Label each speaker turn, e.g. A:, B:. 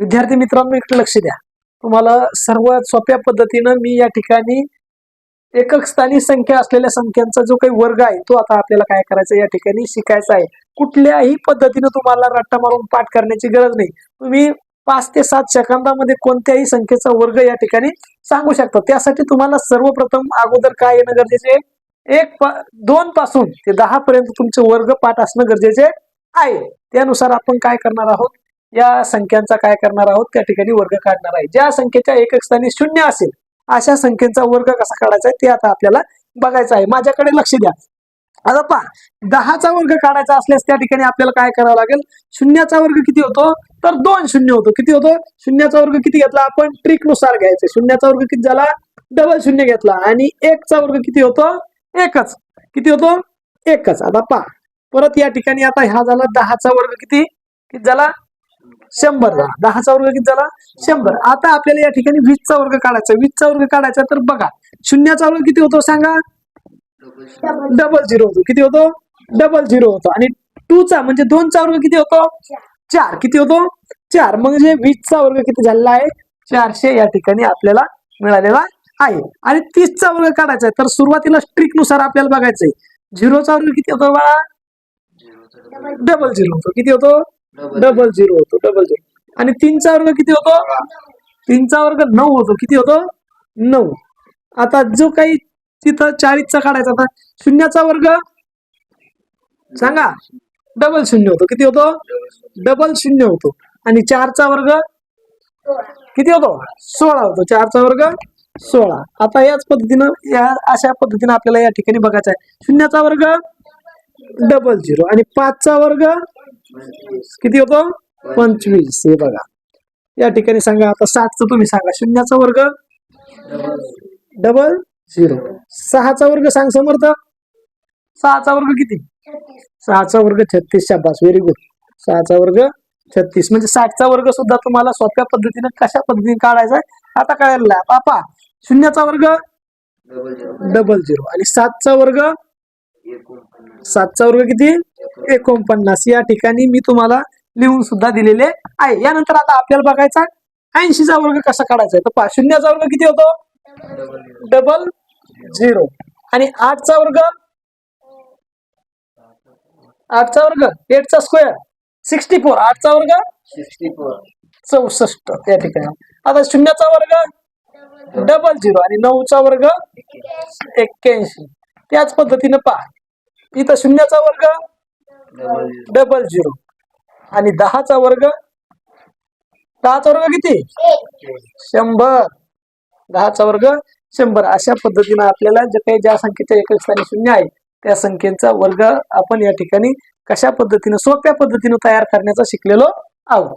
A: विद्यार्थी मित्रांनो इकडे लक्ष द्या. तुम्हाला सर्वात सोप्या पद्धतीनं मी या ठिकाणी एकक स्थानी संख्या असलेल्या संख्यांचा जो काही वर्ग आहे तो आता आपल्याला काय करायचा या ठिकाणी शिकायचा आहे. कुठल्याही पद्धतीनं तुम्हाला रट्टा मारून पाठ करण्याची गरज नाही. तुम्ही पाच ते सात सेकंदामध्ये कोणत्याही संख्येचा वर्ग या ठिकाणी सांगू शकता. त्यासाठी तुम्हाला सर्वप्रथम अगोदर काय येणं गरजेचे आहे? एक पा- दोन पासून ते दहा पर्यंत तुमचे वर्ग पाठ असणं गरजेचे आहे. त्यानुसार आपण काय करणार आहोत? या संख्यांचा काय करणार आहोत? त्या ठिकाणी वर्ग काढणार आहे. ज्या संख्येच्या एकक स्थानी शून्य असेल अशा संख्येचा वर्ग कसा काढायचा आहे ते आता आपल्याला बघायचं आहे. माझ्याकडे लक्ष द्या. आता पहा दहाचा वर्ग काढायचा असल्यास त्या ठिकाणी आपल्याला काय करावं लागेल? शून्याचा वर्ग किती होतो? तर दोन शून्य होतो. किती होतो? शून्याचा वर्ग किती घेतला? आपण ट्रिकनुसार शून्याचा वर्ग किती झाला? डबल शून्य घेतला. आणि एकचा वर्ग किती होतो? एकच. किती होतो? एकच. आता पहा परत या ठिकाणी आता हा झाला दहाचा वर्ग किती? किती झाला? शंभर झाला दहाचा वर्ग किती झाला? शंभर. आता आपल्याला या ठिकाणी वीसचा वर्ग काढायचा. वीसचा वर्ग काढायचा तर बघा शून्याचा वर्ग किती होतो सांगा? डबल झिरो होतो. किती होतो? डबल झिरो होतो. आणि टूचा म्हणजे दोनचा वर्ग किती होतो? चार. किती होतो? चार. म्हणजे वीसचा वर्ग किती झालेला आहे? चारशे या ठिकाणी आपल्याला मिळालेला आहे. आणि तीसचा वर्ग काढायचा आहे. तर सुरुवातीला स्ट्रिकनुसार आपल्याला बघायचंय. झिरोचा वर्ग किती होतो बाळा? डबल झिरो होतो. किती होतो? डबल झिरो होतो डबल झिरो आणि तीनचा वर्ग किती होतो? तीनचा वर्ग नऊ होतो. किती होतो? नऊ. आता जो काही तिथं चाळीसचा काढायचा होता शून्याचा वर्ग सांगा. डबल शून्य होतो. किती होतो? डबल शून्य होतो. आणि चारचा वर्ग किती होतो? सोळा होतो. चारचा वर्ग सोळा. आता याच पद्धतीनं या अशा पद्धतीनं आपल्याला या ठिकाणी बघायचं आहे. शून्याचा वर्ग डबल झिरो आणि पाचचा वर्ग किती होतो? पंचवीस. हे बघा. या ठिकाणी सांगा आता सातचं तुम्ही सांगा. शून्याचा वर्ग? डबल? झिरो. सहाचा वर्ग सांग समर्थ. सहाचा वर्ग किती? सहाचा वर्ग छत्तीस. शाबास. व्हेरी गुड सहाचा वर्ग छत्तीस. म्हणजे साठचा वर्ग सुद्धा तुम्हाला सोप्या पद्धतीने कशा पद्धतीने काढायचा आहे आता कळायला आहे. पापा शून्याचा वर्ग? Double zero. आणि सातचा वर्ग? सातचा वर्ग किती? एकोणपन्नास या ठिकाणी मी तुम्हाला लिहून सुद्धा दिलेले आहे. यानंतर आता आपल्याला बघायचा ऐंशीचा वर्ग कसा काढायचा आहे? तर शून्याचा वर्ग किती होतो? Double zero. आणि आठचा वर्ग? आठचा वर्ग? एटचा स्क्वेअर? Sixty four. आठचा वर्ग? चौसष्ट. या ठिकाणी. आता शून्याचा वर्ग? Double zero. आणि नऊचा वर्ग? एक्क्याऐंशी. त्याच पद्धतीने पहा. इथं शून्याचा वर्ग? डबल झिरो आणि दहाचा वर्ग? दहाचा वर्ग किती? शंभर. दहाचा वर्ग शंभर. अशा पद्धतीने आपल्याला जे काही ज्या संख्येच्या एकच स्थानी शून्य आहे त्या संख्येचा वर्ग आपण या ठिकाणी कशा पद्धतीने सोप्या पद्धतीने तयार करण्याचा शिकलेलो आहोत.